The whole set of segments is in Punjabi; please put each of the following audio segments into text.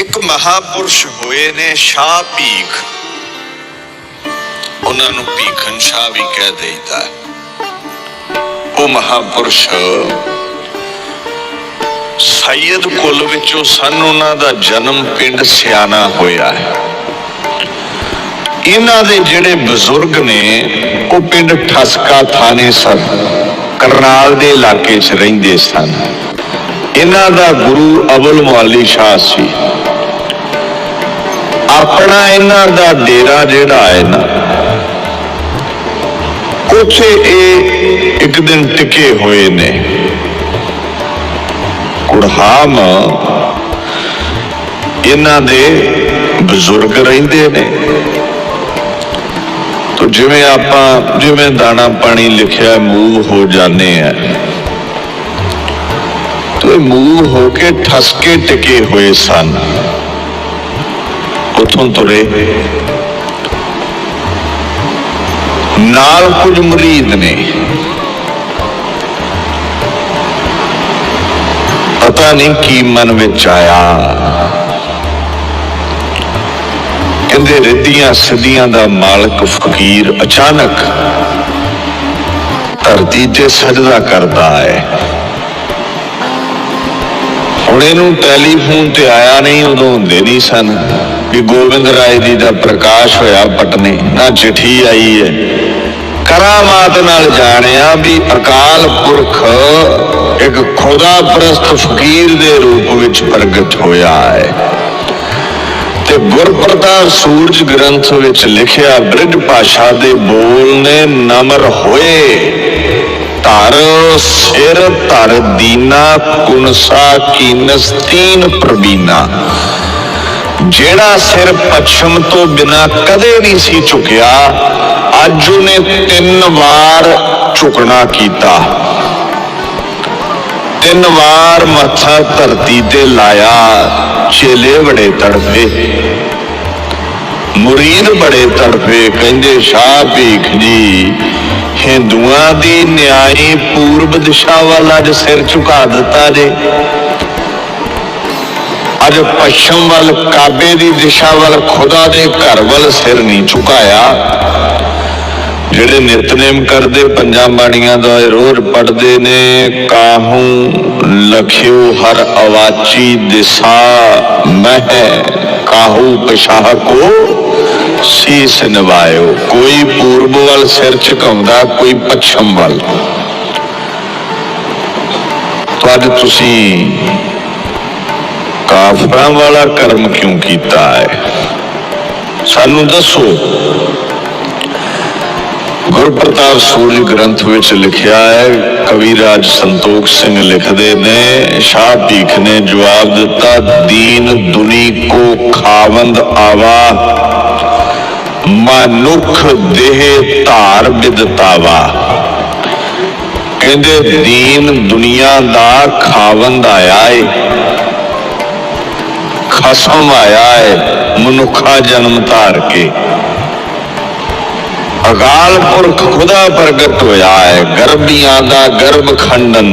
ਇੱਕ ਮਹਾਪੁਰਸ਼ ਹੋਏ ਨੇ ਸ਼ਾਹ ਭੀਖ। ਉਹਨਾਂ ਨੂੰ ਭੀਖਨ ਸ਼ਾਹ ਵੀ ਕਹਿ ਦੇਈਦਾ ਉਹ ਮਹਾਪੁਰਸ਼ ਸੈਯਦ ਕੁਲ ਵਿੱਚੋਂ ਸਨ, ਉਹਨਾਂ ਦਾ ਜਨਮ ਪਿੰਡ ਸਿਆਣਾ ਹੋਇਆ ਹੈ। ਇਹਨਾਂ ਦੇ ਜਿਹੜੇ ਬਜ਼ੁਰਗ ਨੇ, ਉਹ ਪਿੰਡ ਠਸਕਾ ਥਾਣੇ ਸਨ, ਕਰਨਾਲ ਦੇ ਇਲਾਕੇ 'ਚ ਰਹਿੰਦੇ ਸਨ। ਇਹਨਾਂ ਦਾ ਗੁਰੂ ਅਬਲ ਮੁਅੱਲੀ ਸ਼ਾਹ ਸੀ। ਆਪਣਾ ਇਹਨਾਂ ਦਾ ਡੇਰਾ ਜਿਹੜਾ ਹੈ ਨਾ, ਉੱਥੇ ਇਹ ਇੱਕ ਦਿਨ ਟਿਕੇ ਹੋਏ ਨੇ। ਕੁੜਹਾਮ ਇਹਨਾਂ ਦੇ ਬਜ਼ੁਰਗ ਰਹਿੰਦੇ ਨੇ। ਤੋ ਜਿਵੇਂ ਆਪਾਂ, ਜਿਵੇਂ ਦਾਣਾ ਪਾਣੀ ਲਿਖਿਆ ਮੂਵ ਹੋ ਜਾਂਦੇ ਆ। ਤੇ ਇਹ ਮੂਵ ਹੋ ਕੇ ਠਸਕੇ ਟਿਕੇ ਹੋਏ ਸਨ। ਉਥੋਂ ਤੁਰੇ ਨਾਲ ਕੁਝ ਮੁਰੀਦ ਨੇ। ਪਤਾ ਨਹੀਂ ਕੀ ਮਨ ਵਿੱਚ ਆਇਆ। ਕਹਿੰਦੇ ਰਿੱਧੀਆਂ ਸਿੱਧੀਆਂ ਦਾ ਮਾਲਕ ਫਕੀਰ ਅਚਾਨਕ ਧਰਤੀ ਤੇ ਸਜਦਾ ਕਰਦਾ ਹੈ। ਹੁਣ ਇਹਨੂੰ ਟੈਲੀਫੋਨ ਤੇ ਆਇਆ ਨਹੀਂ, ਉਦੋਂ ਹੁੰਦੇ ਨਹੀਂ ਸਨ ਵੀ ਗੋਬਿੰਦ ਰਾਏ ਜੀ ਦਾ ਪ੍ਰਕਾਸ਼ ਹੋਇਆ ਪਟਨੇ। ਨਾ ਚਿੱਠੀ ਆਈ ਹੈ। ਕਰਾਮਾਤ ਨਾਲ ਜਾਣਿਆ ਵੀ ਅਕਾਲ ਪੁਰਖ ਇੱਕ ਖੁਦਾ ਪ੍ਰਸਤ ਫਕੀਰ ਦੇ ਰੂਪ ਵਿੱਚ ਪ੍ਰਗਟ ਹੋਇਆ ਹੈ। ਤੇ ਗੁਰਪ੍ਰਤਾਪ ਸੂਰਜ ਗ੍ਰੰਥ ਵਿੱਚ ਲਿਖਿਆ, ਬ੍ਰਿਜ ਭਾਸ਼ਾ ਦੇ ਬੋਲ ਨੇ ਨਮਰ ਹੋਏ। ਧਰ ਸਿਰ ਧਰ ਦੀਨਾ, ਕੁਨਸਾ ਕੀਨਸ ਤੀਨ ਪ੍ਰਬੀਨਾ। ਜਿਹੜਾ ਸਿਰ ਪੱਛਮ ਤੋਂ ਬਿਨਾ ਕਦੇ ਨਹੀਂ ਸੀ ਝੁਕਿਆ, ਅੱਜ ਉਹਨੇ ਤਿੰਨ ਵਾਰ ਝੁਕਣਾ ਕੀਤਾ। ਤਿੰਨ ਵਾਰ ਮੱਥਾ ਧਰਤੀ ਤੇ ਲਾਇਆ, ਚੇਲੇ ਬੜੇ ਤੜਫੇ। ਮੁਰੀਦ ਬੜੇ ਤੜਫੇ ਕਹਿੰਦੇ, ਸ਼ਾਹ ਭੀਖ ਜੀ, ਹਿੰਦੂਆਂ ਦੀ ਨਿਆਈ ਪੂਰਬ ਦਿਸ਼ਾ ਵੱਲ ਅੱਜ ਸਿਰ ਝੁਕਾ ਦਿੱਤਾ ਜੇ। ਅੱਜ ਪੱਛਮ ਵੱਲ, ਕਾਬੇ ਦੀ ਦਿਸ਼ਾ ਵੱਲ, ਖੁਦਾ ਦੇ ਘਰ ਵੱਲ ਸਿਰ ਨਹੀਂ ਝੁਕਾਇਆ। ਜਿਹੜੇ ਨਿਤਨੇਮ ਕਰਦੇ, ਪੰਜਾਂ ਬਾਣੀਆਂ ਦਾ ਰੋਜ਼ ਪੜਦੇ ਨੇ, ਕਾਹੂ ਲਖਿਓ ਹਰ ਅਵਾਚੀ ਦਿਸਾ ਮਹਿ। ਕਾਹੂ ਪਸ਼ਾਹ ਕੋ ਸੀਸ ਨਿਵਾਇਓ। ਕੋਈ ਪੂਰਬ ਵੱਲ ਸਿਰ ਝੁਕਾਉਂਦਾ, ਕੋਈ ਪੱਛਮ ਵੱਲ। ਤਾਂ ਅੱਜ ਤੁਸੀਂ ਕਾਫਰਾਂ ਵਾਲਾ ਕਰਮ ਕਿਉਂ ਕੀਤਾ ਹੈ? ਸਾਨੂੰ ਦੱਸੋ। ਗੁਰਪ੍ਰਤਾਪ ਸੂਰਜ ਗ੍ਰੰਥ ਵਿੱਚ ਲਿਖਿਆ ਹੈ ਕਵੀ ਰਾਜ ਸੰਤੋਖ ਸਿੰਘ ਲਿਖਦੇ ਨੇ, ਸ਼ਾਹ ਭੀਖ ਨੇ ਜਵਾਬ ਦਿੱਤਾ, ਦੀਨ ਦੁਨੀ ਕੋ ਖਾਵੰਦ ਆਵਾ, ਮਨੁੱਖ ਦੇਹ ਧਾਰ ਬਿਦਤਾਵਾ ਕਹਿੰਦੇ, ਦੀਨ ਦੁਨੀਆ ਦਾ ਖਾਵੰਦ ਆਇਆ ਏ, ਖਸਮ ਆਇਆ ਏ ਮਨੁੱਖਾ ਜਨਮ ਧਾਰ ਕੇ। ਅਕਾਲ ਪੁਰਖ ਖੁਦਾ ਪ੍ਰਗਟ ਹੋਇਆ ਹੈ ਗਰਬੀਆਂ ਦਾ ਗਰਬ ਖੰਡਨ।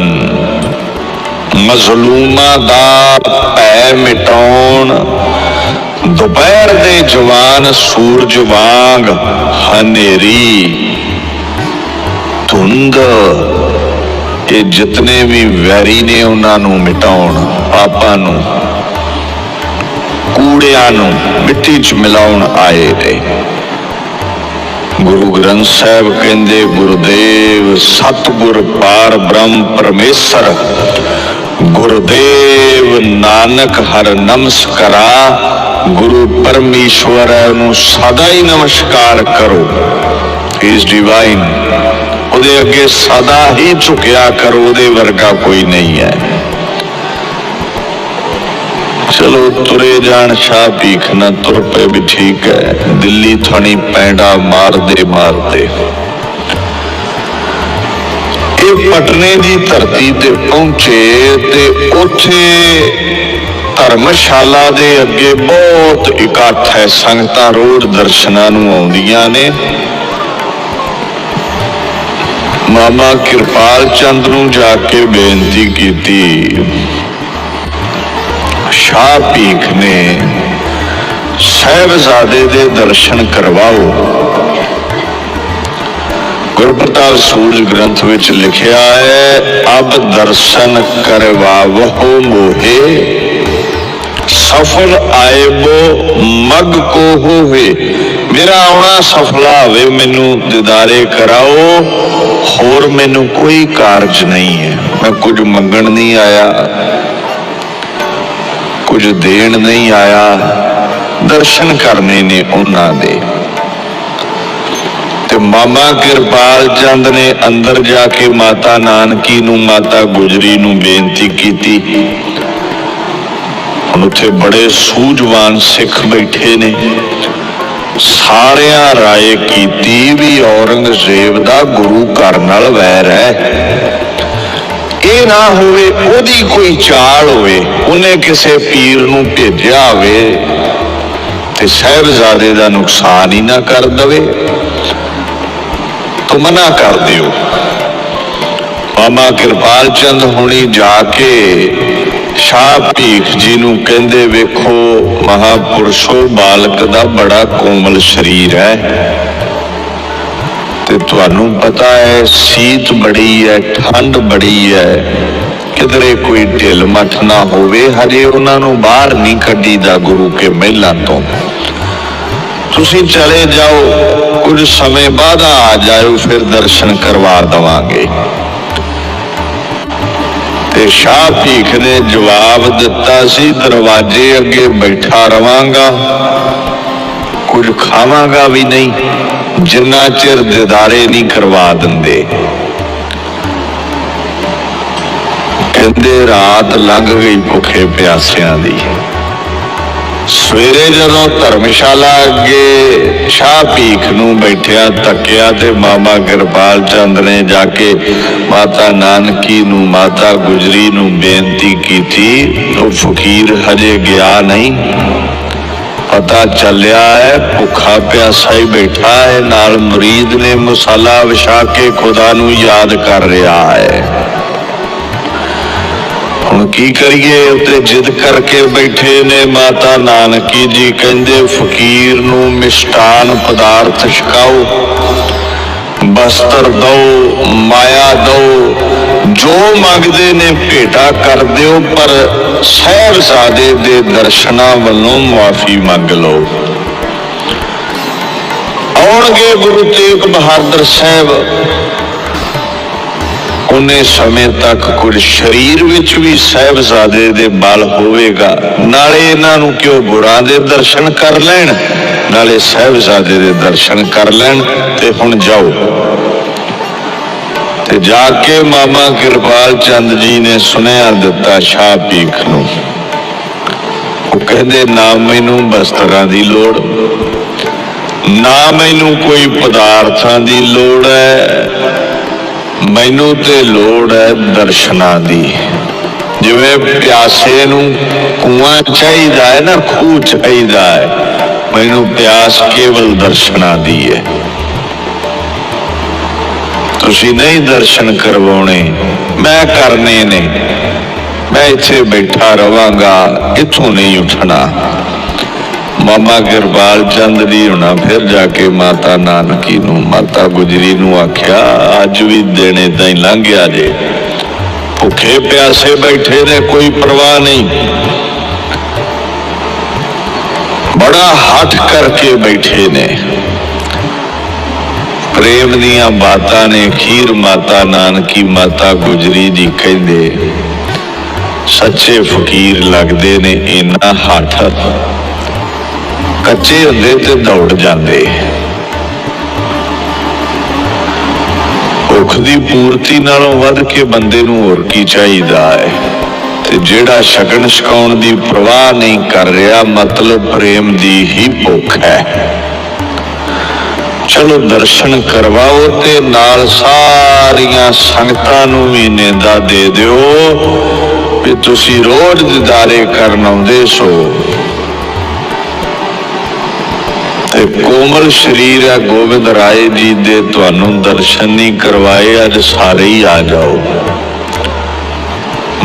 ਮਜ਼ਲੂਮਾਂ ਦਾ ਭੈ ਮਿਟਾਉਣ। ਦੁਪਹਿਰ ਦੇ ਜਵਾਨ ਸੂਰਜ ਵਾਂਗ ਹਨੇਰੀ। ਧੁੰਦ ਇਹ ਜਿਤਨੇ ਵੀ ਵੈਰੀ ਨੇ ਉਹਨਾਂ ਨੂੰ ਮਿਟਾਉਣ, ਪਾਪਾਂ ਨੂੰ, ਕੂੜਿਆਂ ਨੂੰ ਮਿੱਟੀ 'ਚ ਮਿਲਾਉਣ ਆਏ ਨੇ। ਗੁਰੂ ਗ੍ਰੰਥ ਸਾਹਿਬ ਕਹਿੰਦੇ, ਗੁਰਦੇਵ ਸਤਿਗੁਰ ਪਾਰ ਬ੍ਰਹਮ ਪਰਮੇਸ਼ਰ, ਗੁਰਦੇਵ ਨਾਨਕ ਹਰ ਨਮਸਕਾਰਾ, ਗੁਰੂ ਪਰਮੇਸ਼ਵਰ ਨੂੰ ਸਦਾ ਹੀ ਨਮਸਕਾਰ ਕਰੋ। ਇਸ ਡਿਵਾਈਨ ਉਹਦੇ ਅੱਗੇ ਸਦਾ ਹੀ ਝੁਕਿਆ ਕਰੋ, ਉਹਦੇ ਵਰਗਾ ਕੋਈ ਨਹੀਂ ਹੈ। ਚਲੋ ਤੁਰੇ ਜਾਣ ਸ਼ਾਹ ਭੀਖ ਨਾ ਤੁਰ ਪਏ ਵੀ ਠੀਕ ਹੈ ਦਿੱਲੀ ਥਣੀ ਪੈਂਡਾ ਮਾਰਦੇ ਮਾਰਦੇ। ਇਹ ਪਟਨੇ ਦੀ ਧਰਤੀ ਤੇ ਪਹੁੰਚੇ ਤੇ ਉੱਥੇ ਧਰਮਸ਼ਾਲਾ ਦੇ ਅੱਗੇ ਬਹੁਤ ਇਕੱਠ ਹੈ ਸੰਗਤਾਂ ਰੋਜ਼ ਦਰਸ਼ਨਾਂ ਨੂੰ ਆਉਂਦੀਆਂ ਨੇ। ਮਾਮਾ ਕਿਰਪਾਲ ਚੰਦ ਨੂੰ ਜਾ ਕੇ ਬੇਨਤੀ ਕੀਤੀ। ਸ਼ਾਹ ਭੀਖ ਨੇ ਸਹਿਬਜ਼ਾਦੇ ਦੇ ਦਰਸ਼ਨ ਕਰਵਾਓ। ਗੁਰਪ੍ਰਤਾਪ ਸੂਰਜ ਗ੍ਰੰਥ ਵਿੱਚ ਲਿਖਿਆ ਹੈ, ਅਬ ਦਰਸ਼ਨ ਕਰਵਾਵੋ ਮੋਹੇ, ਸਫਲ ਆਏਬੋ ਮਗ ਕੋ ਹੋਵੇ। ਮੇਰਾ ਆਉਣਾ ਸਫਲਾ ਹੋਵੇ, ਮੈਨੂੰ ਦਿਦਾਰੇ ਕਰਾਓ। ਹੋਰ ਮੈਨੂੰ ਕੋਈ ਕਾਰਜ ਨਹੀਂ ਹੈ। ਮੈਂ ਕੁਝ ਮੰਗਣ ਨਹੀਂ ਆਇਆ। ਕੁਝ ਦੇਣ ਨਹੀਂ ਆਇਆ, ਦਰਸ਼ਨ ਕਰਨੇ ਨੇ ਉਹਨਾਂ ਦੇ। ਤੇ ਮਾਮਾ ਕਿਰਪਾਲ ਚੰਦ ਨੇ ਅੰਦਰ ਜਾ ਕੇ ਮਾਤਾ ਨਾਨਕੀ ਨੂੰ, ਮਾਤਾ ਗੁਜਰੀ ਨੂੰ ਬੇਨਤੀ ਕੀਤੀ। ਹੁਣ ਉੱਥੇ ਬੜੇ ਸੂਝਵਾਨ ਸਿੱਖ ਬੈਠੇ ਨੇ। ਸਾਰਿਆਂ ਰਾਏ ਕੀਤੀ ਵੀ ਔਰੰਗਜ਼ੇਬ ਦਾ ਗੁਰੂ ਘਰ ਨਾਲ ਵੈਰ ਹੈ। ਇਹ ਨਾ ਹੋਵੇ, ਉਹਦੀ ਕੋਈ ਚਾਲ ਹੋਵੇ, ਉਹਨੇ ਕਿਸੇ ਪੀਰ ਨੂੰ ਭੇਜਿਆ ਹੋਵੇ ਤੇ ਸਹਿਬਜ਼ਾਦੇ ਦਾ ਨੁਕਸਾਨ ਹੀ ਨਾ ਕਰ ਦਵੇ। ਤੂੰ ਮਨਾ ਕਰ ਦਿਓ। ਬਾਬਾ ਕਿਰਪਾਲ ਚੰਦ ਹੁਣੀ ਜਾ ਕੇ ਸ਼ਾਹ ਭੀਖ ਜੀ ਨੂੰ ਕਹਿੰਦੇ, ਵੇਖੋ ਮਹਾਪੁਰਸ਼ੋ ਬਾਲਕ ਦਾ ਬੜਾ ਕੋਮਲ ਸਰੀਰ ਹੈ। ਤੇ ਤੁਹਾਨੂੰ ਪਤਾ ਹੈ, ਸੀਤ ਬੜੀ ਹੈ, ਠੰਡ ਬੜੀ ਹੈ। ਕਿਧਰੇ ਕੋਈ ਢਿੱਲ ਮੱਠ ਨਾ ਹੋਵੇ, ਹਜੇ ਉਹਨਾਂ ਨੂੰ ਬਾਹਰ ਨਹੀਂ ਕੱਢੀਦਾ ਗੁਰੂ ਕੇ ਮਹਿਲਾਂ ਤੋਂ। ਤੁਸੀਂ ਚਲੇ ਜਾਓ, ਕੁਝ ਸਮੇਂ ਬਾਅਦ ਆ ਜਾਓ ਫਿਰ ਦਰਸ਼ਨ ਕਰਵਾ ਦਵਾਂਗੇ। ਤੇ ਸ਼ਾਹ ਭੀਖ ਨੇ ਜਵਾਬ ਦਿੱਤਾ ਸੀ, ਦਰਵਾਜ਼ੇ ਅੱਗੇ ਬੈਠਾ ਰਵਾਂਗਾ, ਕੁਝ ਖਾਵਾਂਗਾ ਵੀ ਨਹੀਂ। ਜਿੰਨਾ ਚਿਰ ਦਿਦਾਰੇ ਨਹੀਂ ਕਰਵਾ ਦਿੰਦੇ। ਕਹਿੰਦੇ ਰਾਤ ਲੰਘ ਗਈ ਭੁੱਖੇ ਪਿਆਸਿਆਂ ਦੀ। ਸਵੇਰੇ ਜਦੋਂ ਧਰਮਸ਼ਾਲਾ ਅੱਗੇ ਸ਼ਾਹ ਭੀਖ ਨੂੰ ਬੈਠਿਆ ਤੱਕਿਆ ਤੇ ਮਾਮਾ ਕਿਰਪਾਲ ਚੰਦ ਨੇ ਜਾ ਕੇ ਮਾਤਾ ਨਾਨਕੀ ਨੂੰ, ਮਾਤਾ ਗੁਜਰੀ ਨੂੰ ਬੇਨਤੀ ਕੀਤੀ ਉਹ ਫਕੀਰ ਹਜੇ ਗਿਆ ਨਹੀਂ? ਪਤਾ ਚੱਲਿਆ ਹੈ, ਭੁੱਖਾ ਪਿਆਸਾ ਹੀ ਬੈਠਾ ਹੈ, ਨਾਲ ਮਰੀਦ ਨੇ ਮਸਾਲਾ ਵਿਛਾ ਕੇ ਖੁਦਾ ਨੂੰ ਯਾਦ ਕਰ ਰਿਹਾ ਹੈ। ਹੁਣ ਕੀ ਕਰੀਏ, ਉੱਤੇ ਜਿੱਦ ਕਰਕੇ ਬੈਠੇ ਨੇ ਮਾਤਾ ਨਾਨਕੀ ਜੀ, ਕਹਿੰਦੇ ਫਕੀਰ ਨੂੰ ਮਿਸ਼ਟਾਨ ਪਦਾਰਥ ਛਕਾਓ, ਬਸਤਰ ਦੋ ਮਾਇਆ ਦੋ ਜੋ ਮੰਗਦੇ ਨੇ ਭੇਟਾ ਕਰ ਦਿਓ, ਪਰ ਸਹਿਬਜ਼ਾਦੇ ਦੇ ਦਰਸ਼ਨਾਂ ਵੱਲੋਂ ਮਾਫੀ ਮੰਗ ਲਓ। ਆਉਣਗੇ ਗੁਰੂ ਤੇਗ ਬਹਾਦਰ ਸਾਹਿਬ। ਉਹਨੇ ਸਮੇਂ ਤੱਕ ਕੁਝ ਸਰੀਰ ਵਿੱਚ ਵੀ ਸਹਿਬਜ਼ਾਦੇ ਦੇ ਬਲ ਹੋਵੇਗਾ। ਨਾਲੇ ਇਹਨਾਂ ਨੂੰ ਕਿਉਂ ਗੁਰਾਂ ਦੇ ਦਰਸ਼ਨ ਕਰ ਲੈਣ? ਨਾਲੇ ਸਹਿਬਜ਼ਾਦੇ ਦੇ ਦਰਸ਼ਨ ਕਰ ਲੈਣ ਤੇ ਹੁਣ ਜਾਓ। ਤੇ ਜਾ ਕੇ ਮਾਮਾ ਕਿਰਪਾਲ ਚੰਦ ਜੀ ਨੇ ਸੁਨੇਹਾ ਦਿੱਤਾ ਸ਼ਾਹ ਪੀਖ ਨੂੰ। ਉਹ ਕਹਿੰਦੇ, ਨਾ ਮੈਨੂੰ ਬਸਤਰਾਂ ਦੀ ਲੋੜ, ਨਾ ਮੈਨੂੰ ਕੋਈ ਪਦਾਰਥਾਂ ਦੀ ਲੋੜ ਹੈ, ਮੈਨੂੰ ਤੇ ਲੋੜ ਹੈ ਦਰਸ਼ਨਾਂ ਦੀ। ਜਿਵੇਂ ਪਿਆਸੇ ਨੂੰ ਕੂਆਂ ਚਾਹੀਦਾ ਹੈ ਨਾ, ਖੂਹ ਚਾਹੀਦਾ ਹੈ, ਮੈਨੂੰ ਪਿਆਸ ਕੇਵਲ ਦਰਸ਼ਨਾਂ ਦੀ ਹੈ। ਤੁਸੀਂ ਨਹੀਂ ਦਰਸ਼ਨ ਕਰਵਾਉਣੇ, ਮੈਂ ਕਰਨੇ ਨੇ। ਮੈਂ ਇੱਥੇ ਬੈਠਾ ਰਵਾਂਗਾ ਇੱਥੋਂ ਨਹੀਂ ਉੱਠਣਾ। ਮਾਮਾ ਕਿਰਪਾਲ ਚੰਦ ਜੀ ਹੁਣਾ, ਫਿਰ ਜਾ ਕੇ ਮਾਤਾ ਨਾਨਕੀ ਨੂੰ, ਮਾਤਾ ਗੁਜਰੀ ਨੂੰ ਆਖਿਆ, ਅੱਜ ਵੀ ਦਿਨ ਏਦਾਂ ਹੀ ਲੰਘ ਗਿਆ ਜੇ। ਭੁੱਖੇ ਪਿਆਸੇ ਬੈਠੇ ਨੇ, ਕੋਈ ਪਰਵਾਹ ਨਹੀਂ। ਬੜਾ ਹੱਠ ਕਰਕੇ ਬੈਠੇ ਨੇ। ਪ੍ਰੇਮ ਦੀਆਂ ਬਾਤਾਂ ਨੇ ਖੀਰ ਮਾਤਾ ਨਾਨਕੀ ਮਾਤਾ ਗੁਜਰੀ ਜੀ ਕਹਿੰਦੇ, ਸੱਚੇ ਫਕੀਰ ਲੱਗਦੇ ਨੇ ਇੰਨਾ ਹੱਠ। ਕੱਚੇ ਹੁੰਦੇ ਤੇ ਦੌੜ ਜਾਂਦੇ। ਭੁੱਖ ਦੀ ਪੂਰਤੀ ਨਾਲੋਂ ਵੱਧ ਕੇ ਬੰਦੇ ਨੂੰ ਹੋਰ ਕੀ ਚਾਹੀਦਾ ਹੈ? ਤੇ ਜਿਹੜਾ ਸ਼ਗਨ ਛਕਾਉਣ ਦੀ ਪ੍ਰਵਾਹ ਨਹੀਂ ਕਰ ਰਿਹਾ, ਮਤਲਬ ਪ੍ਰੇਮ ਦੀ ਹੀ ਭੁੱਖ ਹੈ। ਚਲੋ ਦਰਸ਼ਨ ਕਰਵਾਓ ਤੇ ਨਾਲ ਸਾਰੀਆਂ ਸੰਗਤਾਂ ਨੂੰ ਵੀ ਨੇਦਾ ਦੇ ਦਿਓ ਵੀ ਤੁਸੀਂ ਰੋਜ਼ ਦਿਦਾਰੇ ਕਰਨ ਆਉਂਦੇ ਸੋ। ਤੇ ਕੋਮਲ ਸ਼ਰੀਰ ਹੈ ਗੋਬਿੰਦ ਰਾਏ ਜੀ ਦੇ, ਤੁਹਾਨੂੰ ਦਰਸ਼ਨ ਨਹੀਂ ਕਰਵਾਏ, ਅੱਜ ਸਾਰੇ ਹੀ ਆ ਜਾਓ।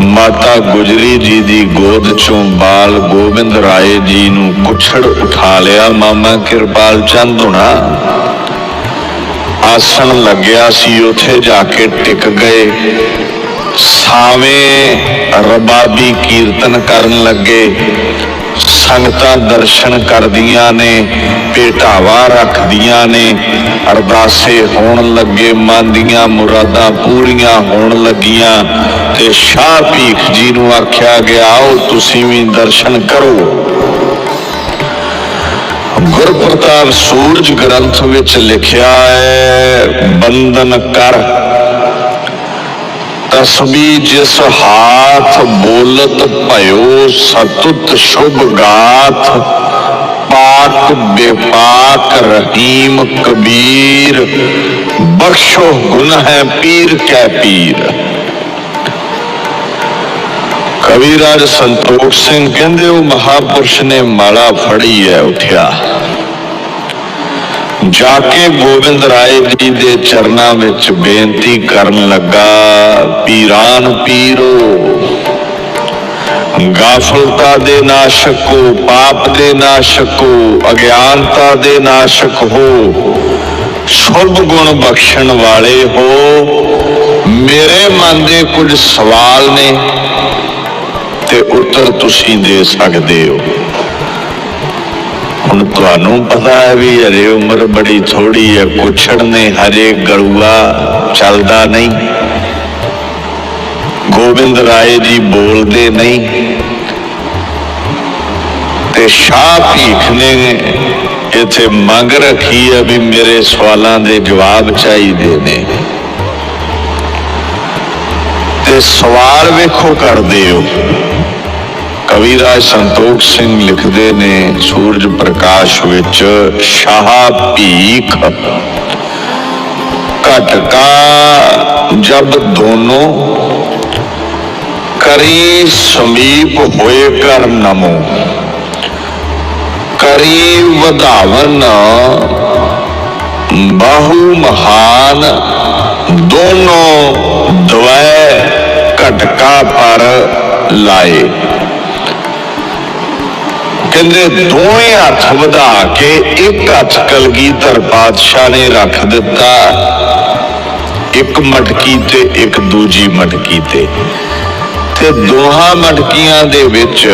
ਮਾਤਾ ਗੁਜਰੀ ਜੀ ਦੀ ਗੋਦ ਚੋਂ ਬਾਲ ਗੋਬਿੰਦ ਰਾਏ ਜੀ ਨੂੰ ਕੁਛੜ ਉਠਾ ਲਿਆ। ਮਾਮਾ ਕਿਰਪਾਲ ਚੰਦ ਹੁਣਾ, ਆਸਣ ਲੱਗਿਆ ਸੀ, ਉਥੇ ਜਾ ਕੇ ਟਿਕ ਗਏ। ਸਾਵੇਂ ਰਬਾਬੀ ਕੀਰਤਨ ਕਰਨ ਲੱਗੇ। ਸੰਗਤਾਂ ਦਰਸ਼ਨ ਕਰਦੀਆਂ ਨੇ, ਭੇਟਾਵਾ ਰੱਖਦੀਆਂ ਨੇ, ਅਰਦਾਸੇ ਹੋਣ ਲੱਗੇ ਮਨ ਦੀਆਂ ਮੁਰਾਦਾਂ ਪੂਰੀਆਂ ਹੋਣ ਲੱਗੀਆਂ ਤੇ ਸ਼ਾਹ ਭੀਖ ਜੀ ਨੂੰ ਆਖਿਆ ਗਿਆ, ਆਓ ਤੁਸੀਂ ਵੀ ਦਰਸ਼ਨ ਕਰੋ। ਗੁਰਪ੍ਰਤਾਪ ਸੂਰਜ ਗ੍ਰੰਥ ਵਿੱਚ ਲਿਖਿਆ ਹੈ ਬੰਦਨ ਕਰ ਤਸਬੀ ਜਿਸ ਹਾਥ ਬੋਲਤ ਭਇਓ ਸਤੁਤ ਸ਼ੁਭ ਗਾਥ, ਪਾਕ ਬੇਪਾਕ ਰਹੀਮ ਕਬੀਰ, ਬਖਸ਼ੋ ਗੁਨਾਹ ਪੀਰ ਕੈ ਪੀਰ। ਕਵੀਰਾਜ ਸੰਤੋਖ ਸਿੰਘ ਕਹਿੰਦੇ, ਉਹ ਮਹਾਪੁਰਸ਼ ਨੇ ਮਾਲਾ ਫੜੀ ਹੈ, ਉਠਿਆ। ਜਾ ਕੇ ਗੋਬਿੰਦ ਰਾਏ ਜੀ ਦੇ ਚਰਨਾਂ ਵਿੱਚ ਬੇਨਤੀ ਕਰਨ ਲੱਗਾ, ਪੀਰਾਨ ਪੀਰੋ। ਗਾਫਲਤਾ ਦੇ ਨਾਸ਼ਕੋ ਪਾਪ ਦੇ ਨਾਸ਼ਕੋ ਅਗਿਆਨਤਾ ਦੇ ਨਾਸ਼ਕ ਹੋ, ਸ਼ੁਭ ਗੁਣ ਬਖਸ਼ਣ ਵਾਲੇ ਹੋ। ਮੇਰੇ ਮਨ ਦੇ ਕੁਝ ਸਵਾਲ ਨੇ ਤੇ ਉੱਤਰ ਤੁਸੀਂ ਦੇ ਸਕਦੇ ਹੋ। ਹੁਣ ਤੁਹਾਨੂੰ ਪਤਾ ਹੈ ਵੀ ਹਰੇ ਉਮਰ ਬੜੀ ਥੋੜੀ ਹੈ ਕੁਛੜ ਨੇ ਹਰੇ ਗਲੂਆ ਚੱਲਦਾ ਨਹੀਂ। ਗੋਬਿੰਦ ਰਾਏ ਜੀ ਬੋਲਦੇ ਨਹੀਂ। ਤੇ ਸ਼ਾਹ ਭੀਖ ਨੇ ਇੱਥੇ ਮੰਗ ਰੱਖੀ ਹੈ ਵੀ ਮੇਰੇ ਸਵਾਲਾਂ ਦੇ ਜਵਾਬ ਚਾਹੀਦੇ ਨੇ। ਤੇ ਸਵਾਲ ਵੇਖੋ ਕਰਦੇ ਹੋ। ਕਵੀਰਾਜ ਸੰਤੋਖ ਸਿੰਘ ਲਿਖਦੇ ਨੇ, ਸੂਰਜ ਪ੍ਰਕਾਸ਼ ਵਿੱਚ ਸ਼ਾਹ ਭੀਖ। ਘਟਕਾ ਜਬ ਦੋਨੋਂ ਕਰੀ ਸਮੀਪ ਹੋਏ ਕਰ ਨਮੋ। ਕਰੀ ਵਧਾਵਨ ਬਾਹੂ ਮਹਾਨ ਦੋਨੋਂ ਦਵੈ ਘਟਕਾ ਪਰ ਲਾਏ। ਕਹਿੰਦੇ ਦੋਵੇਂ ਹੱਥ ਵਧਾ ਕੇ ਇੱਕ ਹੱਥ ਕਲਗੀਧਰ ਪਾਤਸ਼ਾਹ ਨੇ ਰੱਖ ਦਿੱਤਾ। ਇੱਕ ਮਟਕੀ ਤੇ ਇੱਕ ਦੂਜੀ ਮਟਕੀ ਤੇ। ਤੇ ਦੋਹਾਂ ਮਟਕੀਆਂ ਦੇ ਵਿੱਚ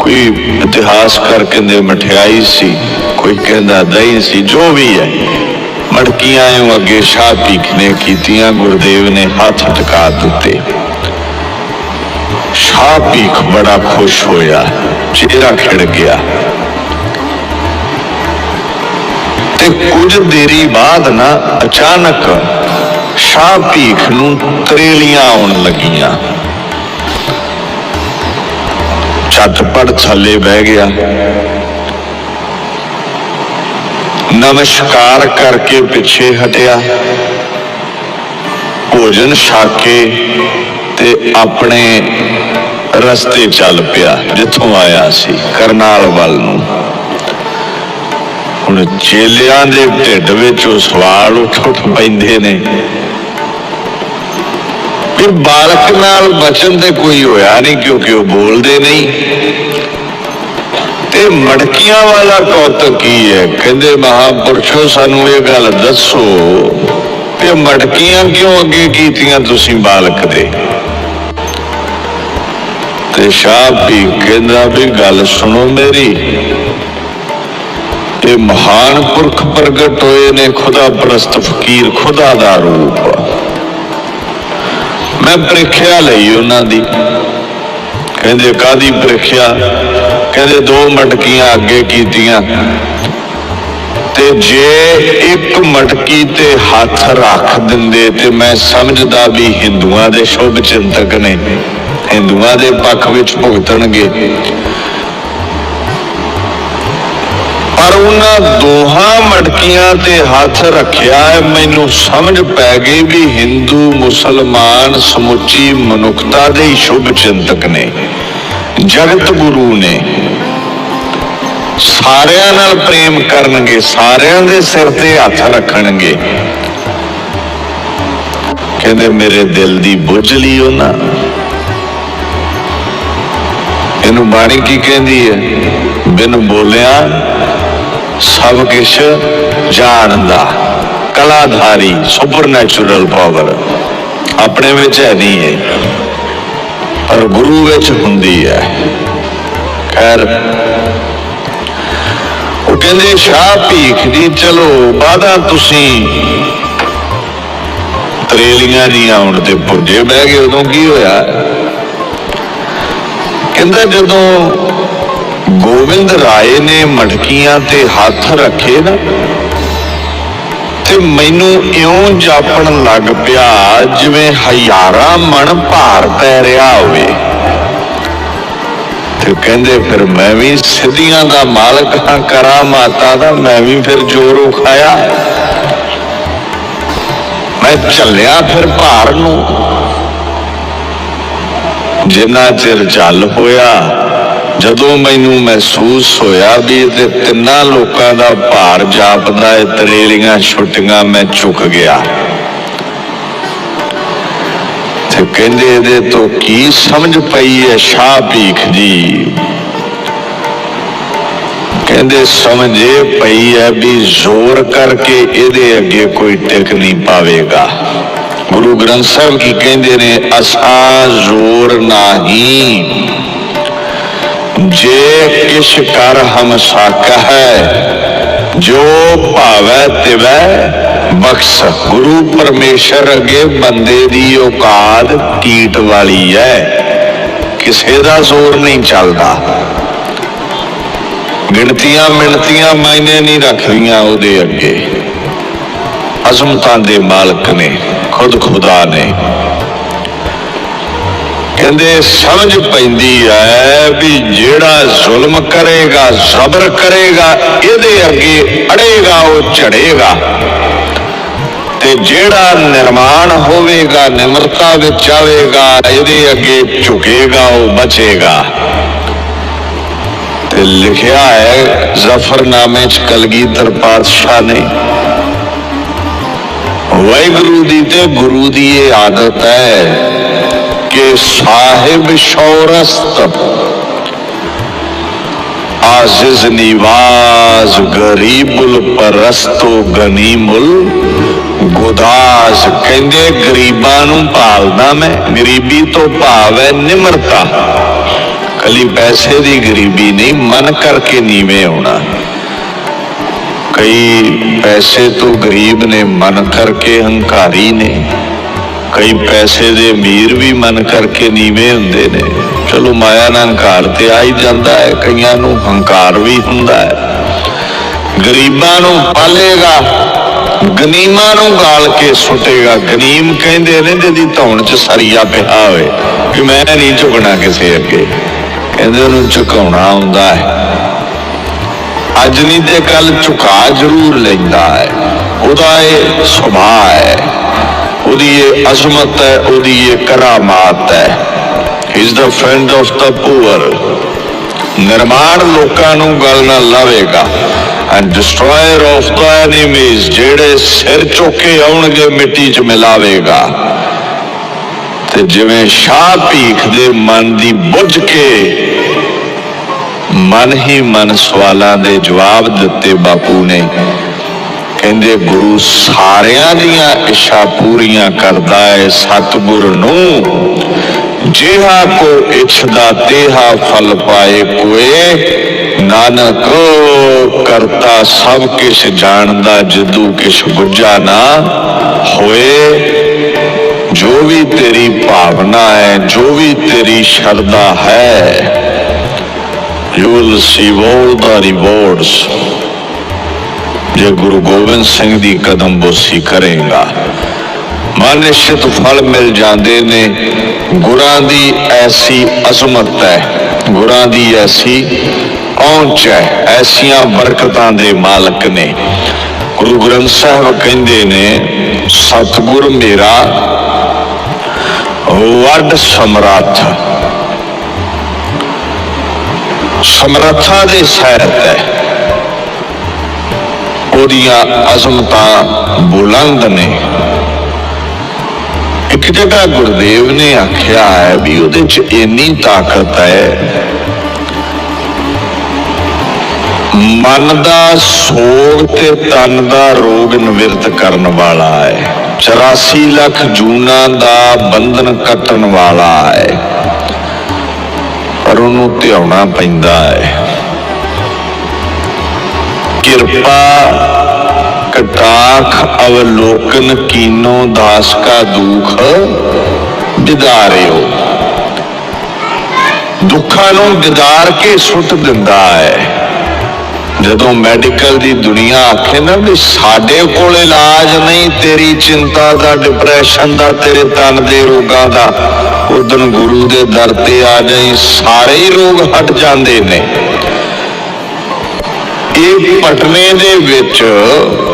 ਕੋਈ ਇਤਿਹਾਸ ਕਰ ਕਹਿੰਦੇ ਮਠਿਆਈ ਸੀ, ਕੋਈ ਕਹਿੰਦਾ ਦਹੀਂ ਸੀ, ਜੋ ਵੀ ਹੈ। ਮਟਕੀਆਂ ਨੂੰ ਅੱਗੇ ਸ਼ਾਹ ਭੀਖ ਨੇ ਕੀਤੀਆਂ, ਗੁਰਦੇਵ ਨੇ ਹੱਥ ਟਿਕਾ ਦਿੱਤੇ। ਸ਼ਾਹ ਭੀਖ ਬੜਾ ਖੁਸ਼ ਹੋਇਆ, ਚਿਹਰਾ ਖਿੜ ਗਿਆ। ਤੇ ਕੁਝ ਦੇਰੀ ਬਾਅਦ ਨਾ ਅਚਾਨਕ ਸ਼ਾਹ ਭੀਖ ਨੂੰ ਤਰੇਲੀਆਂ ਆਉਣ ਲੱਗੀਆਂ। ਝਟਪਟ ਥੱਲੇ ਬਹਿ ਗਿਆ। ਨਮਸਕਾਰ ਕਰਕੇ ਪਿੱਛੇ ਹਟਿਆ। ਭੋਜਨ ਛਕ ਕੇ ਤੇ ਆਪਣੇ ਰਸਤੇ ਚੱਲ ਪਿਆ, ਜਿੱਥੋਂ ਆਇਆ ਸੀ, ਕਰਨਾਲ ਵੱਲ ਨੂੰ। ਹੁਣ ਚੇਲਿਆਂ ਦੇ ਢਿੱਡ ਵਿੱਚ ਉਹ ਸਵਾਲ ਉੱਠ ਉੱਠ ਪੈਂਦੇ ਨੇ। ਕਿ ਬਾਲਕ ਨਾਲ ਬਚਨ ਤੇ ਕੋਈ ਹੋਇਆ ਨਹੀਂ, ਕਿਉਂਕਿ ਉਹ ਬੋਲਦੇ ਨਹੀਂ। ਤੇ ਮੜਕੀਆਂ ਵਾਲਾ ਕੌਤਕ ਕੀ ਹੈ? ਕਹਿੰਦੇ, ਮਹਾਪੁਰਸ਼ੋ, ਸਾਨੂੰ ਇਹ ਗੱਲ ਦੱਸੋ ਕਿ ਮੜਕੀਆਂ ਕਿਉਂ ਅੱਗੇ ਕੀਤੀਆਂ ਤੁਸੀਂ ਬਾਲਕ ਦੇ? ਤੇ ਸ਼ਾਹ ਵੀ ਕਹਿੰਦਾ ਵੀ ਗੱਲ ਸੁਣੋ ਮੇਰੀ। ਇਹ ਮਹਾਨ ਪੁਰਖ ਪ੍ਰਗਟ ਹੋਏ ਨੇ ਖੁਦਾ ਪ੍ਰਸਤ ਫਕੀਰ, ਖੁਦਾ ਦਾ ਰੂਪ। ਮੈਂ ਪ੍ਰੀਖਿਆ ਲਈ ਉਹਨਾਂ ਦੀ। ਕਹਿੰਦੇ ਕਾਦੀ ਪ੍ਰੀਖਿਆ? ਕਹਿੰਦੇ, ਦੋ ਮਟਕੀਆਂ ਅੱਗੇ ਕੀਤੀਆਂ। ਤੇ ਜੇ ਇੱਕ ਮਟਕੀ ਤੇ ਹੱਥ ਰੱਖ ਦਿੰਦੇ ਤੇ ਮੈਂ ਸਮਝਦਾ ਵੀ ਹਿੰਦੂਆਂ ਦੇ ਸ਼ੁਭ ਚਿੰਤਕ ਨੇ। ਹਿੰਦੂਆਂ ਦੇ ਪੱਖ ਵਿੱਚ ਭੁਗਤਣਗੇ। ਪਰ ਉਹਨਾਂ ਦੋਹਾਂ ਮਟਕੀਆਂ ਤੇ ਹੱਥ ਰੱਖਿਆ ਮੈਨੂੰ ਸਮਝ ਪੈ ਗਈ ਵੀ ਹਿੰਦੂ, ਮੁਸਲਮਾਨ, ਸਮੁੱਚੀ ਮਨੁੱਖਤਾ ਦੇ ਸ਼ੁਭ ਚਿੰਤਕ ਨੇ, ਜਗਤ ਗੁਰੂ ਨੇ। ਸਾਰਿਆਂ ਨਾਲ ਪ੍ਰੇਮ ਕਰਨਗੇ, ਸਾਰਿਆਂ ਦੇ ਸਿਰ ਤੇ ਹੱਥ ਰੱਖਣਗੇ। ਕਹਿੰਦੇ, ਮੇਰੇ ਦਿਲ ਦੀ ਬੁੱਝ ਲਈ ਉਹਨਾਂ। ਇਹਨੂੰ ਬਾਣੀ ਕੀ ਕਹਿੰਦੀ ਹੈ? ਬਿਨ ਬੋਲਿਆ, ਸਭ ਕੁਝ ਜਾਣਦਾ। ਕਲਾਧਾਰੀ ਸੁਪਰਨੈਚੁਰਲ ਪਾਵਰ ਆਪਣੇ ਵਿੱਚ ਹੈ ਨਹੀਂ ਹੈ ਪਰ ਗੁਰੂ ਵਿੱਚ ਹੁੰਦੀ ਹੈ। ਖੈਰ, ਉਹ ਕਹਿੰਦੇ, ਸ਼ਾਹ ਭੀਖ ਦੀ ਚਲੋ ਬਾਦਾ ਤੁਸੀਂ। ਤਰੇਲੀਆਂ ਜੀ ਆਉਣ ਤੇ ਪੁੱਜੇ, ਬਹਿ ਗਏ, ਉਦੋਂ ਕੀ ਹੋਇਆ? ਕਹਿੰਦਾ ਜਦੋਂ ਗੋਬਿੰਦ ਰਾਏ ਨੇ ਮਟਕੀਆਂ ਤੇ ਹੱਥ ਰੱਖੇ ਨਾ, ਤੇ ਮੈਨੂੰ ਇਉਂ ਜਾਪਣ ਲੱਗ ਪਿਆ ਜਿਵੇਂ ਹਜ਼ਾਰਾਂ ਮਣ ਭਾਰ ਪੈ ਰਿਹਾ ਹੋਵੇ। ਤੇ ਕਹਿੰਦੇ, ਫਿਰ ਮੈਂ ਵੀ ਸਿੱਧੀਆਂ ਦਾ ਮਾਲਕ ਹਾਂ ਕਰਾਮਾਤਾਂ ਦਾ, ਮੈਂ ਵੀ ਫਿਰ ਜ਼ੋਰ ਉਖਾਇਆ ਮੈਂ ਚੱਲਿਆ ਫਿਰ ਭਾਰ ਨੂੰ। ਜਿੰਨਾ ਚਿਰ ਚੱਲ ਹੋਇਆ, ਜਦੋਂ ਮੈਨੂੰ ਮਹਿਸੂਸ ਹੋਇਆ ਵੀ ਤੇ ਤਿੰਨਾਂ ਲੋਕਾਂ ਦਾ ਭਾਰ ਜਾਪਦਾ ਹੈ, ਤਰੇਲੀਆਂ ਛੁੱਟੀਆਂ ਮੈਂ ਝੁਕ ਗਿਆ। ਤੇ ਕਹਿੰਦੇ ਇਹਦੇ ਤੋਂ ਕੀ ਸਮਝ ਪਈ ਹੈ ਸ਼ਾਹ ਭੀਖ ਜੀ? ਕਹਿੰਦੇ ਸਮਝ ਇਹ ਪਈ ਹੈ ਵੀ ਜ਼ੋਰ ਕਰਕੇ ਇਹਦੇ ਅੱਗੇ ਕੋਈ ਟਿਕ ਨਹੀਂ ਪਾਵੇਗਾ। ਗੁਰੂ ਗ੍ਰੰਥ ਸਾਹਿਬ ਕੀ ਕਹਿੰਦੇ ਨੇ, ਅਸਾਂ ਜ਼ੋਰ ਨਹੀਂ। ਜੇ ਕਿਛ ਕਰ ਹਮ ਸਾਕ ਹੈ ਜੋ ਭਾਵੈ ਤਿਵੈ ਬਖਸ਼। ਗੁਰੂ ਪਰਮੇਸ਼ਰ ਅੱਗੇ ਬੰਦੇ ਦੀ ਔਕਾਤ ਕੀਟ ਵਾਲੀ ਹੈ ਕਿਸੇ ਦਾ ਜ਼ੋਰ ਨਹੀਂ ਚੱਲਦਾ। ਗਿਣਤੀਆਂ ਮਿਣਤੀਆਂ ਮਾਇਨੇ ਨਹੀਂ ਰੱਖਦੀਆਂ ਉਹਦੇ ਅੱਗੇ। ਅਜ਼ਮਤਾਂ ਦੇ ਮਾਲਕ ਨੇ। ਖੁਦ ਖੁਦਾ ਨੇ। ਕਹਿੰਦੇ, ਸਮਝ ਪੈਂਦੀ ਹੈ ਵੀ ਜਿਹੜਾ ਜ਼ੁਲਮ ਕਰੇਗਾ, ਜ਼ਬਰ ਕਰੇਗਾ, ਇਹਦੇ ਅੱਗੇ ਅੜੇਗਾ, ਉਹ ਝੜੇਗਾ। ਤੇ ਜਿਹੜਾ ਨਿਰਮਾਣ ਹੋਵੇਗਾ, ਨਿਮਰਤਾ ਵਿੱਚ ਆਵੇਗਾ, ਇਹਦੇ ਅੱਗੇ ਝੁਕੇਗਾ, ਉਹ ਬਚੇਗਾ। ਤੇ ਲਿਖਿਆ ਹੈ, ਜ਼ਫਰਨਾਮੇ ਚ ਕਲਗੀਧਰ ਪਾਤਸ਼ਾਹ ਨੇ ਵਾਹਿਗੁਰੂ ਦੀ ਤੇ ਗੁਰੂ ਦੀ ਇਹ ਆਦਤ ਹੈ ਕਿ ਸਾਹਿਬ ਸ਼ੌਰਸਤ ਆਜ਼ਿਜ਼ ਨਿਵਾਜ਼ ਗਰੀਬੁਲ ਪਰਸਤੋ ਗਨੀਮੁਲ ਗੁਦਾਸ ਕਹਿੰਦੇ ਗਰੀਬਾਂ ਨੂੰ ਪਾਲਦਾ ਮੈਂ, ਗਰੀਬੀ ਤੋਂ ਭਾਵ ਹੈ ਨਿਮਰਤਾ। ਕਲੀ ਪੈਸੇ ਦੀ ਗਰੀਬੀ ਨਹੀਂ, ਮਨ ਕਰਕੇ ਨੀਵੇਂ ਹੋਣਾ। ਕਈ ਪੈਸੇ ਤੋਂ ਗਰੀਬ ਨੇ, ਮਨ ਕਰਕੇ ਹੰਕਾਰੀ ਨੇ। ਕਈ ਪੈਸੇ ਦੇ ਅਮੀਰ ਵੀ ਮਨ ਕਰਕੇ ਨੀਵੇਂ ਹੁੰਦੇ ਨੇ। ਚਲੋ ਮਾਇਆ ਨਾਲ ਹੰਕਾਰ ਤੇ ਆ ਹੀ ਜਾਂਦਾ ਹੈ, ਕਈਆਂ ਨੂੰ ਹੰਕਾਰ ਵੀ ਹੁੰਦਾ ਹੈ। ਗਰੀਬਾਂ ਨੂੰ ਪਾਲੇਗਾ, ਗਨੀਮਾਂ ਨੂੰ ਗਾਲ ਕੇ ਸੁੱਟੇਗਾ। ਗਨੀਮ ਕਹਿੰਦੇ ਨੇ, ਜਿਹਦੀ ਧੌਣ 'ਚ ਸਰੀਆ ਪਿਆ ਹੋਵੇ, ਕਿ ਮੈਂ ਨਹੀਂ ਝੁਕਣਾ ਕਿਸੇ ਅੱਗੇ। ਕਹਿੰਦੇ ਉਹਨੂੰ ਝੁਕਾਉਣਾ ਹੁੰਦਾ ਹੈ। ਅੱਜ ਨਹੀਂ ਤੇ ਕੱਲ ਝੁਕਾ ਜ਼ਰੂਰ ਲੈਂਦਾ ਹੈ। ਉਹਦਾ ਇਹ ਸੁਭਾਅ ਹੈ। ਉਹਦੀ ਇਹ ਅਜ਼ਮਤ ਹੈ, ਉਹਦੀ ਇਹ ਕਰਾਮਾਤ ਹੈ। Is the friend of the poor ਨਿਰਮਾਣ ਲੋਕਾਂ ਨੂੰ ਗੱਲ ਨਾਲ ਲਾਵੇਗਾ। And destroyer of the enemies ਜਿਹੜੇ ਸਿਰ ਚੁੱਕੇ ਆਉਣਗੇ, ਮਿੱਟੀ 'ਚ ਮਿਲਾਵੇਗਾ। ਤੇ ਜਿਵੇਂ ਸ਼ਾਹ ਭੀਖ ਦੇ ਮਨ ਦੀ ਬੁੱਝ ਕੇ ਮਨ ਹੀ ਮਨ ਸਵਾਲਾਂ ਦੇ ਜਵਾਬ ਦਿੱਤੇ ਬਾਪੂ ਨੇ। ਕਹਿੰਦੇ, ਗੁਰੂ ਸਾਰਿਆਂ ਦੀਆਂ ਇੱਛਾ ਪੂਰੀਆਂ ਕਰਦਾ ਹੈ ਸਤਿਗੁਰ ਨੂੰ। ਜਿਹਾ ਕੋ ਇਛਦਾ ਤੇਹਾ ਫਲ ਪਾਏ ਕੋਏ, ਨਾਨਕ ਕਰਤਾ ਸਭ ਕਿਛ ਜਾਣਦਾ ਜਦੂ ਕਿਛ ਬੁੱਝਾ ਨਾ ਹੋਏ। ਜੋ ਵੀ ਤੇਰੀ ਭਾਵਨਾ ਹੈ, ਜੋ ਵੀ ਤੇਰੀ ਸ਼ਰਧਾ ਹੈ you will receive all the rewards. ਜੇ ਗੁਰੂ ਗੋਬਿੰਦ ਸਿੰਘ ਦੀ ਕਦਮ ਬੋਸੀ ਕਰੇਗਾ ਮਨ ਨਿਸ਼ਚਿਤ ਫਲ ਮਿਲ ਜਾਂਦੇ ਨੇ ਗੁਰਾਂ ਦੀ ਐਸੀ ਅਜ਼ਮਤ ਹੈ ਗੁਰਾਂ ਦੀ ਐਸੀ ਪਹੁੰਚ ਹੈ ਐਸੀਆਂ ਬਰਕਤਾਂ ਦੇ ਮਾਲਕ ਨੇ ਗੁਰੂ ਗ੍ਰੰਥ ਸਾਹਿਬ ਕਹਿੰਦੇ ਨੇ ਸਤਿਗੁਰ ਮੇਰਾ ਵੱਡ ਸਮਰੱਥ ਸਮਰੱਥਾ ਦੇ ਸਹਿਤ ਹੈ ਉਹਦੀਆਂ ਅਜ਼ਮਤਾਂ ਬੁਲੰਦ ਨੇ। ਇੱਕ ਜਗ੍ਹਾ ਗੁਰਦੇਵ ਨੇ ਆਖਿਆ ਹੈ ਵੀ ਉਹਦੇ 'ਚ ਇੰਨੀ ਤਾਕਤ ਹੈ। ਮਨ ਦਾ ਸੋਗ ਤੇ ਤਨ ਦਾ ਰੋਗ ਨਿਵਰਤ ਕਰਨ ਵਾਲਾ ਹੈ। 84 ਲੱਖ ਜੂਨਾਂ ਦਾ ਬੰਧਨ ਕੱਟਣ ਵਾਲਾ ਹੈ। ਪਰ ਉਹਨੂੰ ਧਿਆਉਣਾ ਪੈਂਦਾ ਹੈ। ਕਿਰਪਾ ਕਟਾਖ ਅਵਲੋਕਨ ਕੀਨੋ ਦਾਸ ਕਾ ਦੁਖ ਵਿਦਾਰਿਓ। ਦੁੱਖਾਂ ਨੂੰ ਵਿਦਾਰ ਕੇ ਸੁੱਟ ਦਿੰਦਾ ਹੈ। ਜਦੋਂ ਮੈਡੀਕਲ ਦੀ ਦੁਨੀਆ ਆਖੇ ਨਾ ਵੀ ਸਾਡੇ ਕੋਲ ਇਲਾਜ ਨਹੀਂ, ਤੇਰੀ ਚਿੰਤਾ ਦਾ, ਡਿਪਰੈਸ਼ਨ ਦਾ, ਤੇਰੇ ਤਨ ਦੇ ਰੋਗਾਂ ਦਾ ਉਦਨ ਗੁਰੂ ਦੇ ਦਰ ਤੇ ਆ ਜਾਈ, ਸਾਰੇ ਹੀ ਰੋਗ ਹਟ ਜਾਂਦੇ ਨੇ। ਇਹ ਪਟਨੇ ਦੇ ਵਿੱਚ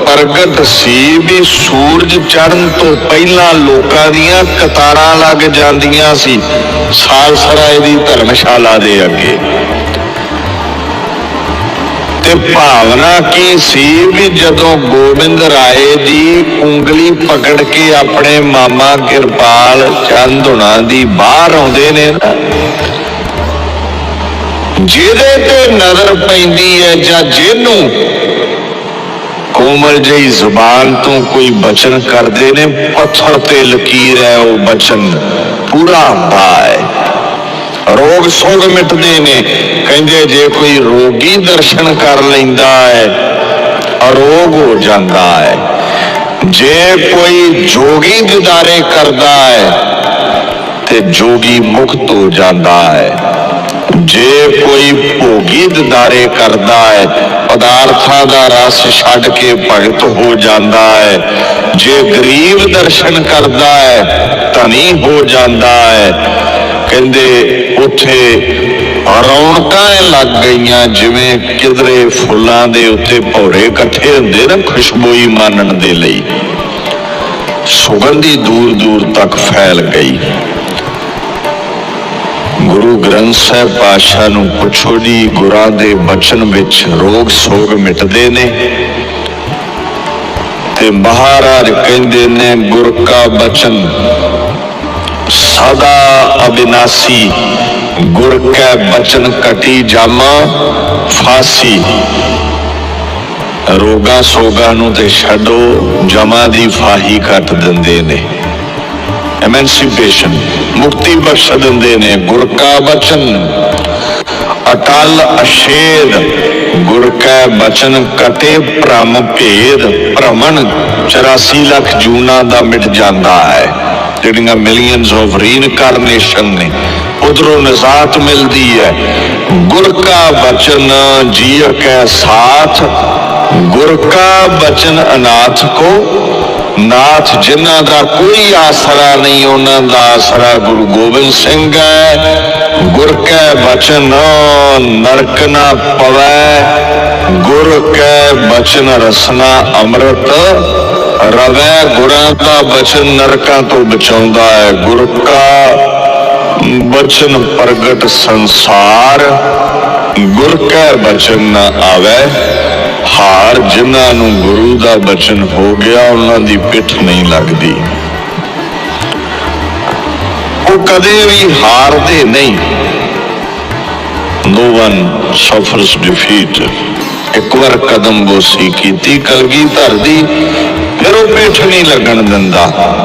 ਪ੍ਰਗਟ ਸੀ ਵੀ ਸੂਰਜ ਚੜ੍ਹਨ ਤੋਂ ਪਹਿਲਾਂ ਲੋਕਾਂ ਦੀਆਂ ਕਤਾਰਾਂ ਲੱਗ ਜਾਂਦੀਆਂ ਸੀ। ਸਾਲਸਰਾਏ ਦੀ ਧਰਮਸ਼ਾਲਾ ਦੇ ਅੱਗੇ। ਤੇ ਭਾਵਨਾ ਕੀ ਸੀ ਵੀ ਜਦੋਂ ਗੋਬਿੰਦ ਰਾਏ ਦੀ ਉਂਗਲੀ ਪਕੜ ਕੇ ਆਪਣੇ ਮਾਮਾ ਕਿਰਪਾਲ ਚੰਦ ਹੁਣਾਂ ਦੀ ਬਾਹਰ ਆਉਂਦੇ ਨੇ ਜਿਹਦੇ ਤੇ ਨਜ਼ਰ ਪੈਂਦੀ ਹੈ ਜਾਂ ਜਿਹਨੂੰ ਕੋਮਲ ਜਿਹੀ ਜ਼ੁਬਾਨ ਤੋਂ ਕੋਈ ਬਚਨ ਕਰਦੇ ਨੇ, ਪੱਥਰ ਤੇ ਲਕੀਰ ਹੈ ਉਹ ਬਚਨ, ਪੂਰਾ ਹੁੰਦਾ ਹੈ। ਰੋਗ ਸੋਗ ਮਿਟਦੇ ਨੇ। ਕਹਿੰਦੇ ਜੇ ਕੋਈ ਰੋਗੀ ਦਰਸ਼ਨ ਕਰ ਲੈਂਦਾ ਹੈ, ਅਰੋਗ ਹੋ ਜਾਂਦਾ ਹੈ। ਜੇ ਕੋਈ ਜੋਗੀ ਦਿਦਾਰੇ ਕਰਦਾ ਹੈ, ਤੇ ਜੋਗੀ ਮੁਕਤ ਹੋ ਜਾਂਦਾ ਹੈ। ਜੇ ਕੋਈ ਭੋਗੀ ਦਿਦਾਰੇ ਕਰਦਾ ਹੈ, ਪਦਾਰਥਾਂ ਦਾ ਰਸ ਛੱਡ ਕੇ ਭਗਤ ਹੋ ਜਾਂਦਾ ਹੈ। ਜੇ ਗਰੀਬ ਦਰਸ਼ਨ ਕਰਦਾ ਹੈ, ਧਨੀ ਹੋ ਜਾਂਦਾ ਹੈ। ਕਹਿੰਦੇ ਉੱਥੇ ਰੌਣਕਾਂ ਲੱਗ ਗਈਆਂ, ਜਿਵੇਂ ਕਿਧਰੇ ਫੁੱਲਾਂ ਦੇ ਉੱਤੇ ਭੌਰੇ ਇਕੱਠੇ ਹੁੰਦੇ ਨਾ ਖੁਸ਼ਬੂਈ ਮਾਨਣ ਦੇ ਲਈ। ਸੁਗੰਧੀ ਦੂਰ ਦੂਰ ਤੱਕ ਫੈਲ ਗਈ। ਗੁਰੂ ਗ੍ਰੰਥ ਸਾਹਿਬ ਪਾਤਸ਼ਾਹ ਨੂੰ ਪੁੱਛੋ ਜੀ, ਗੁਰਾਂ ਦੇ ਬਚਨ ਵਿੱਚ ਰੋਗ ਸੋਗ ਮਿਟਦੇ ਨੇ? ਤੇ ਮਹਾਰਾਜ ਕਹਿੰਦੇ ਨੇ, ਗੁਰ ਕਾ ਬਚਨ ਸਦਾ ਅਬਿਨਾਸੀ, ਗੁਰ ਕੈ ਬਚਨ ਕਟੀ ਜਾਮਾ, ਫਾਸੀ। ਰੋਗਾ ਸੋਗਾ ਨੂੰ ਤੇ ਛੱਡੋ, ਜਮਾ ਦੀ ਫਾਹੀ ਕੱਟ ਦਿੰਦੇ ਨੇ। ਐਮੈਂਸੀਪੇਸ਼ਨ ਮੁਕਤੀ ਬਖਸ਼ ਦਿੰਦੇ ਨੇ, ਗੁਰ ਕਾ ਬਚਨ। ਅਟਲ ਅਸ਼ੇਦ, ਗੁਰ ਕੈ ਬਚਨ ਕਟੇ ਭ੍ਰਮ ਭੇਦ, ਭ੍ਰਮਣ 84 ਲੱਖ ਜੂਨਾ ਦਾ ਮਿਟ ਜਾਂਦਾ ਹੈ। ਜਿਹੜੀਆਂ ਮਿਲੀਅਨਸ ਆਫ ਰੀਇਨਕਾਰਨੇਸ਼ਨ ਨੇ, ਉਧਰੋਂ ਨਜ਼ਾਤ ਮਿਲਦੀ ਹੈ। ਗੁਰ ਕਾ ਬਚਨ ਜੀਅ ਕੈ ਸਾਥ, ਗੁਰ ਕਾ ਬਚਨ ਅਨਾਥ ਕੋ। ਨਾਥ ਜਿਨ੍ਹਾਂ ਦਾ ਕੋਈ ਆਸਰਾ ਨਹੀਂ, ਉਹਨਾਂ ਦਾ ਆਸਰਾ ਗੁਰੂ ਗੋਬਿੰਦ ਸਿੰਘ ਹੈ। ਗੁਰ ਕੈ ਬਚਨ ਨਰਕ ਨਾ ਪਵੈ, ਗੁਰ ਕੈ ਬਚਨ ਰਸਨਾ ਅੰਮ੍ਰਿਤ। ਰਵੈ ਗੁਰਾਂ ਦਾ ਬਚਨ ਨਰਕਾਂ ਤੋਂ ਬਚਾਉਂਦਾ ਹੈ। ਗੁਰ ਕਾ ਬਚਨ ਪ੍ਰਗਟ ਸੰਸਾਰ, ਗੁਰ ਕੈ ਬਚਨ ਨਾ ਆਵੈ। ਹਾਰ ਜਿਨ੍ਹਾਂ ਨੂੰ ਗੁਰੂ ਦਾ ਬਚਨ ਹੋ ਗਿਆ, ਉਹਨਾਂ ਦੀ ਪਿੱਠ ਨਹੀਂ ਲੱਗਦੀ। ਉਹ ਕਦੇ ਵੀ ਹਾਰਦੇ ਨਹੀਂ। No one suffers defeat ਇੱਕ ਵਾਰ ਕਦਮ ਬੋਸੀ ਕੀਤੀ, ਕਲਗੀ ਧਰਦੀ ਫਿਰ ਉਹ ਪਿੱਠ ਨਹੀਂ ਲੱਗਣ ਦਿੰਦਾ।